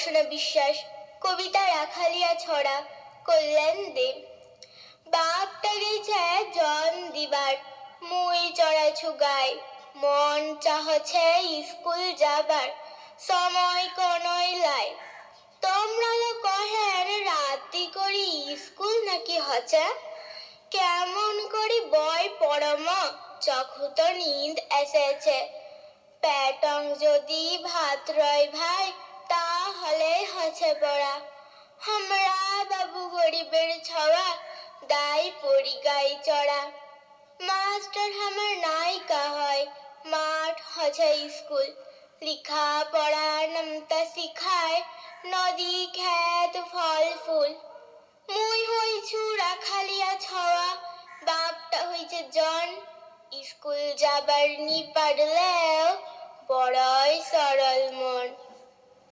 সুদর্শন বিশ্বাস কবিতা রাখালিয়া ছড়া কল্যাণ দেব বাপটা গেছে জন দিবার, মুই চড়াছু গায় মন চাহছে স্কুল যাবার, সময় কনই লাই। তোমরা কহেন রাতি করি স্কুল নাকি হচ্ছে কেমন করি বই পড়ম তো নিন্দ এসেছে। প্যাটং যদি ভাত রয় ভাই হচ্ছে পড়া আমরা বাবু গরিবের ছড়া দাই পড়ি গাই চড়া। মাস্টার আমার নায়িকা হয়, মাঠ হচ্ছে স্কুল। লিখা পড়া নামতা শিখায়, নদী খেত ফল ফুল। মুই হইছু রাখালিয়া ছওয়া, বাপটা হইছে জন। স্কুল যাবার নি পারলেও